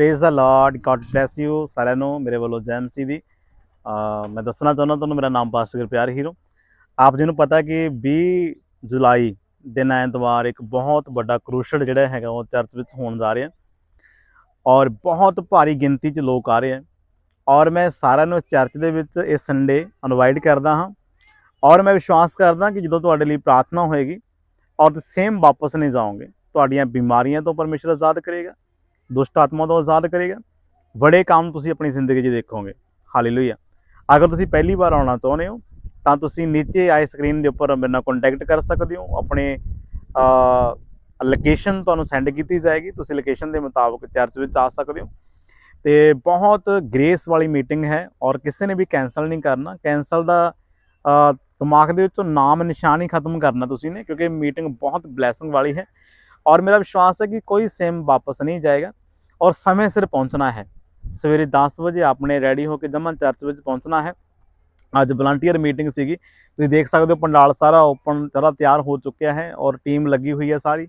Praise the Lord God bless you ਸਾਰਿਆਂ ਨੂੰ, ਮੇਰੇ ਵੱਲੋਂ ਜੈਮਸੀ ਦੀ। ਮੈਂ ਦੱਸਣਾ ਚਾਹੁੰਦਾ ਤੁਹਾਨੂੰ, ਮੇਰਾ ਨਾਮ ਪਾਸਟਰ ਪਿਆਰ ਹੀਰੋ। ਆਪ ਜੀ ਨੂੰ ਪਤਾ ਕਿ 20 ਜੁਲਾਈ ਦਿਨ ਐਤਵਾਰ ਇੱਕ ਬਹੁਤ ਵੱਡਾ ਕਰੂਸ਼ਲ ਜਿਹੜਾ ਹੈਗਾ, ਉਹ ਚਰਚ ਵਿੱਚ ਹੋਣ ਜਾ ਰਿਹਾ। ਔਰ ਬਹੁਤ ਭਾਰੀ ਗਿਣਤੀ 'ਚ ਲੋਕ ਆ ਰਹੇ ਆ ਔਰ ਮੈਂ ਸਾਰਿਆਂ ਨੂੰ ਚਰਚ ਦੇ ਵਿੱਚ ਇਸ ਸੰਡੇ ਇਨਵਾਈਟ ਕਰਦਾ ਹਾਂ। ਔਰ ਮੈਂ ਵਿਸ਼ਵਾਸ ਕਰਦਾ ਕਿ ਜਦੋਂ ਤੁਹਾਡੇ ਲਈ ਪ੍ਰਾਰਥਨਾ ਹੋਏਗੀ, ਔਰ ਤੁਸੀਂ ਸੇਮ ਵਾਪਸ ਨਹੀਂ ਜਾਓਗੇ, ਤੁਹਾਡੀਆਂ ਬਿਮਾਰੀਆਂ ਤੋਂ ਪਰਮੇਸ਼ਰ ਆਜ਼ਾਦ ਕਰੇਗਾ। ਦੁਸ਼ਟ ਆਤਮਾ ਤੋਂ ਆਜ਼ਾਦ ਕਰੇਗਾ। ਬੜੇ ਕੰਮ ਤੁਸੀਂ ਆਪਣੀ ਜ਼ਿੰਦਗੀ 'ਚ ਦੇਖੋਗੇ। ਹਾਲੇਲੂਇਆ ਅਗਰ ਤੁਸੀਂ ਪਹਿਲੀ ਵਾਰ ਆਉਣਾ ਚਾਹੁੰਦੇ ਹੋ, ਤਾਂ ਤੁਸੀਂ ਨੀਚੇ ਆਏ ਸਕਰੀਨ ਦੇ ਉੱਪਰ ਮੇਰੇ ਨਾਲ ਕੰਟੈਕਟ ਕਰ ਸਕਦੇ ਹੋ। ਆਪਣੇ ਲੋਕੇਸ਼ਨ ਤੁਹਾਨੂੰ ਸੈਂਡ ਕੀਤੀ ਜਾਏਗੀ। ਤੁਸੀਂ ਲੋਕੇਸ਼ਨ ਦੇ ਮੁਤਾਬਕ ਚਰਚ ਵਿੱਚ ਆ ਸਕਦੇ ਹੋ। ਤੇ ਬਹੁਤ ਗ੍ਰੇਸ ਵਾਲੀ ਮੀਟਿੰਗ ਹੈ ਔਰ ਕਿਸੇ ਨੇ ਵੀ ਕੈਨਸਲ ਨਹੀਂ ਕਰਨਾ। ਕੈਨਸਲ ਦਾ ਦਿਮਾਗ ਦੇ ਵਿੱਚੋਂ ਨਾਮ ਨਿਸ਼ਾਨ ਹੀ ਖਤਮ ਕਰਨਾ ਤੁਸੀਂ ਨੇ, ਕਿਉਂਕਿ ਮੀਟਿੰਗ ਬਹੁਤ ਬਲੇਸਿੰਗ ਵਾਲੀ ਹੈ। ਔਰ ਮੇਰਾ ਵਿਸ਼ਵਾਸ ਹੈ ਕਿ ਕੋਈ ਸੇਮ ਵਾਪਸ ਨਹੀਂ ਜਾਏਗਾ। ਔਰ ਸਮੇਂ ਸਿਰ ਪਹੁੰਚਣਾ ਹੈ। ਸਵੇਰੇ 10 ਵਜੇ ਆਪਣੇ ਰੈਡੀ ਹੋ ਕੇ ਜਮਨ ਚਰਚ ਵਿੱਚ ਪਹੁੰਚਣਾ ਹੈ। ਅੱਜ ਵਲੰਟੀਅਰ ਮੀਟਿੰਗ ਸੀਗੀ। ਤੁਸੀਂ ਦੇਖ ਸਕਦੇ ਹੋ ਪੰਡਾਲ ਸਾਰਾ ਓਪਨ ਸਾਰਾ ਤਿਆਰ ਹੋ ਚੁੱਕਿਆ ਹੈ ਔਰ ਟੀਮ ਲੱਗੀ ਹੋਈ ਹੈ ਸਾਰੀ।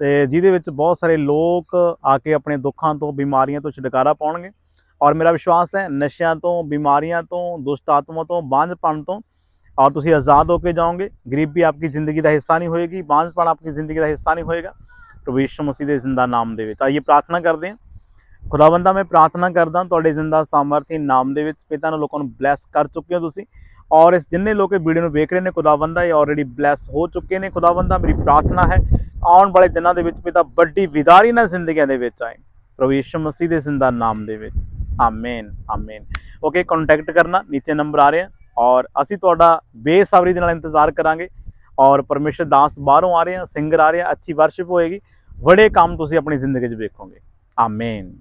ਤੇ ਜਿਹਦੇ ਵਿੱਚ ਬਹੁਤ ਸਾਰੇ ਲੋਕ ਆ ਕੇ ਆਪਣੇ ਦੁੱਖਾਂ ਤੋਂ, ਬਿਮਾਰੀਆਂ ਤੋਂ ਛੁਟਕਾਰਾ ਪਾਉਣਗੇ। ਔਰ ਮੇਰਾ ਵਿਸ਼ਵਾਸ ਹੈ ਨਸ਼ਿਆਂ ਤੋਂ, ਬਿਮਾਰੀਆਂ ਤੋਂ, ਦੁਸ਼ਟ ਆਤਮਾ ਤੋਂ, ਬਾਂਝਪਣ ਤੋਂ ਔਰ ਤੁਸੀਂ ਆਜ਼ਾਦ ਹੋ ਕੇ ਜਾਓਗੇ। ਗਰੀਬੀ ਆਪਕੀ ਜ਼ਿੰਦਗੀ ਦਾ ਹਿੱਸਾ ਨਹੀਂ ਹੋਏਗੀ, ਬਾਂਝਪਣ ਆਪਕੀ ਜ਼ਿੰਦਗੀ ਦਾ ਹਿੱਸਾ ਨਹੀਂ ਹੋਏਗਾ। ਪ੍ਰਭੂ ਯਿਸੂ ਮਸੀਹ ਦੇ ਜ਼ਿੰਦਾ ਨਾਮ ਦੇ ਵਿੱਚ ਆਈਏ, ਪ੍ਰਾਰਥਨਾ ਕਰਦੇ ਹਾਂ। ਖੁਦਾਵੰਦਾ ਮੈਂ ਪ੍ਰਾਰਥਨਾ ਕਰਦਾ ਤੁਹਾਡੇ ਜ਼ਿੰਦਾ ਸਾਮਰਥੀ ਨਾਮ ਦੇ ਵਿੱਚ ਪਿਤਾ ਨੂੰ ਲੋਕਾਂ ਨੂੰ ਬਲੈਸ ਕਰ ਚੁੱਕੇ ਹੋ ਤੁਸੀਂ। ਔਰ ਇਸ ਜਿੰਨੇ ਲੋਕ ਇਹ ਵੀਡੀਓ ਨੂੰ ਵੇਖ ਰਹੇ ਨੇ, ਖੁਦਾਵੰਦਾ ਇਹ ਆਲਰੇਡੀ ਬਲੈਸ ਹੋ ਚੁੱਕੇ ਨੇ। ਖੁਦਾਵੰਦਾ ਮੇਰੀ ਪ੍ਰਾਰਥਨਾ ਹੈ, ਆਉਣ ਵਾਲੇ ਦਿਨਾਂ ਦੇ ਵਿੱਚ ਪਿਤਾ ਵੱਡੀ ਵਿਦਾਰੀ ਨਾਲ ਜ਼ਿੰਦਗੀਆਂ ਦੇ ਵਿੱਚ ਆਏ। ਪ੍ਰਭੂ ਯਿਸੂ ਮਸੀਹ ਦੇ ਜ਼ਿੰਦਾ ਨਾਮ ਦੇ ਵਿੱਚ। ਆਮੀਨ ਆਮੀਨ ਓਕੇ ਕੰਟੈਕਟ ਕਰਨਾ, ਨੀਚੇ ਨੰਬਰ ਆ ਰਿਹਾ। ਔਰ ਅਸੀਂ ਤੁਹਾਡਾ ਬੇਸਬਰੀ ਦੇ ਨਾਲ ਇੰਤਜ਼ਾਰ ਕਰਾਂਗੇ। ਔਰ ਪਰਮੇਸ਼ਰ ਦਾਸ ਬਾਹਰੋਂ ਆ ਰਹੇ ਆ ਸਿੰਗਰ ਆ ਰਹੇ ਆ ਅੱਛੀ ਵਰਸ਼ਿਪ ਹੋਏਗੀ। ਬੜੇ ਕੰਮ ਤੁਸੀਂ ਆਪਣੀ ਜ਼ਿੰਦਗੀ 'ਚ ਵੇਖੋਗੇ। ਆਮੀਨ